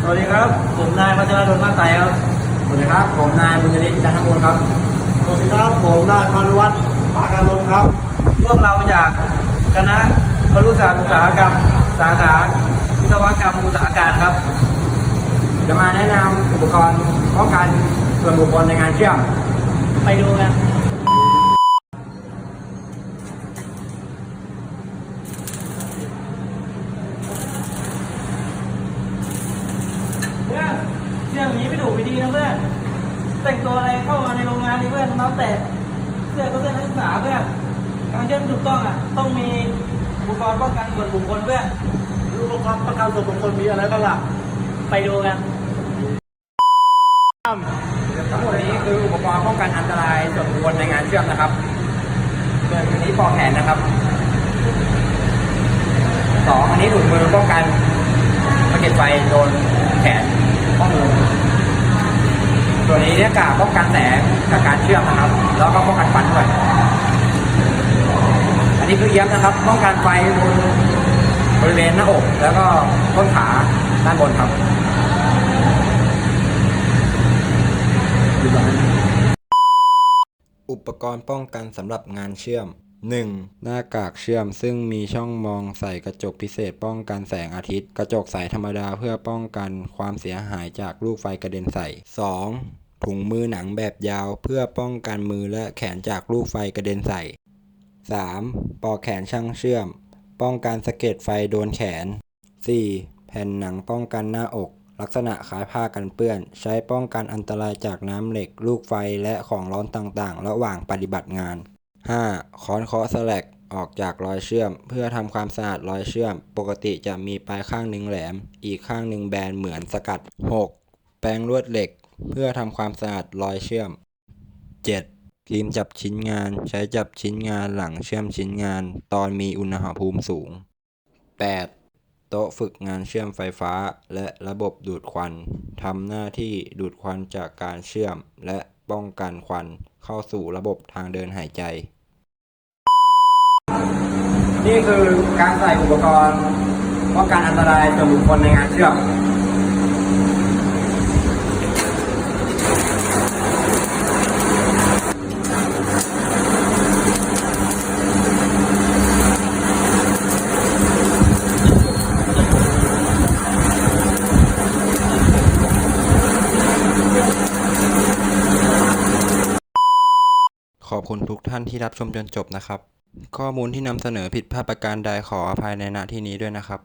สวัสดีครับ ผมนายพัชรดลมาไตครับ สวัสดีครับ ผมนายบุญยฤทธิ์จันทบูรณ์ครับ สวัสดีครับผมนายพานุวัฒน์ปากาลมครับ พวกเราจากคณะครุศาสตร์อุตสาหกรรม สาขาวิศวกรรมอุตสาหการครับ จะมาแนะนำอุปกรณ์ป้องกันส่วนบุคคลในงานเชื่อม ไปดูกันเพื่อน เชื่ออย่างนี้ไม่ถูไม่ดีนะเพื่อน แต่งตัวอะไรเข้ามาในโรงงานนี่เพื่อนน้ำแตกเสื้อก็เสื้อนักศึกษาเพื่อนการเชื่อมถูกต้องอะ ต้องมีอุปกรณ์ป้องกันส่วนบุคคลเพื่อนรูปประประกันส่วนบุคคลมีอะไรบ้างล่ะ ไปดูกันทั้งหมดนี้คืออุปกรณ์ป้องกันอันตรายส่วนบุคคลในงานเชื่อมนะครับหนึ่งอันนี้ปอกแขนนะครับสองอันนี้ถุงมือป้องกันสะเก็ดไฟโดนแขนข้อมือ ส่วนี้เนี่ยกาป้องกันแสงจากการเชื่อมนะครับ แล้วก็ป้องกันฟันด้วย อันนี้คือเอี้ยมนะครับ ป้องกันไฟบนบริเวณหน้าอก แล้วก็ต้นขาด้านบนครับอุปกรณ์ป้องกันสำหรับงานเชื่อม 1. หน้ากากเชื่อมซึ่งมีช่องมองใส่กระจกพิเศษป้องกันแสงอาทิตย์ กระจกใสธรรมดาเพื่อป้องกันความเสียหายจากลูกไฟกระเด็นใส่ 2. ถุงมือหนังแบบยาวเพื่อป้องกันมือและแขนจากลูกไฟกระเด็นใส่ 3. ปอกแขนช่างเชื่อม ป้องกันสะเก็ดไฟโดนแขน 4. แผ่นหนังป้องกันหน้าอก ลักษณะคล้ายผ้ากันเปื้อน ใช้ป้องกันอันตรายจากน้ำเหล็ก ลูกไฟและของร้อนต่างๆ ระหว่างปฏิบัติงาน 5. ค้อนเคาะสแลกออกจากรอยเชื่อม เพื่อทำความสะอาดรอยเชื่อม ปกติจะมีปลายข้างหนึ่งแหลม อีกข้างหนึ่งแบนเหมือนสกัด 6. แปรงลวดเหล็ก เพื่อทำความสะอาดรอยเชื่อม 7. ครีมจับชิ้นงาน ใช้จับชิ้นงานหลังเชื่อมชิ้นงาน ตอนมีอุณหภูมิสูง 8. โต๊ะฝึกงานเชื่อมไฟฟ้า และระบบดูดควันทำหน้าที่ดูดควันจากการเชื่อม และป้องกันควันเข้าสู่ระบบทางเดินหายใจ นี่คือการใส่อุปกรณ์ป้องกันอันตรายต่อบุคคลในงานเชื่อมขอบคุณทุกท่านที่รับชมจนจบนะครับ ข้อมูลที่นำเสนอผิดพลาดประการใดขออภัยใน ณ ที่นี้ด้วยนะครับ